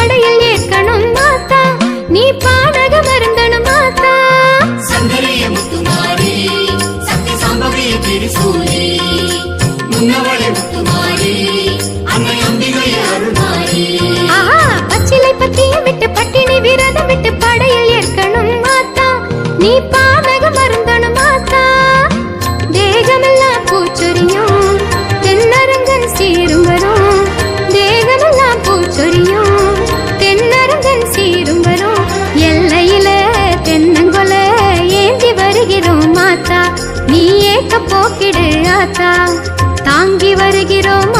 படையில் ஏற்கனும் மாத்தா. நீ பாடக வருந்தணும் மாத்தா. சங்கரிய முத்துமாரி சக்தி சாம்பவிய திருசூரி முன்னவளை முத்துமாரி அன்னை அம்பிகை அருள்மாரி. ஆஹா பச்சிலை பத்தியம் விட்டு பட்டினி விரதம் விட்டு படையில் ஏற்கணும் மாத்தா. நீ பா ஏக்க போக்கிடு ஆத்தா. தாங்கி வருகிறோம்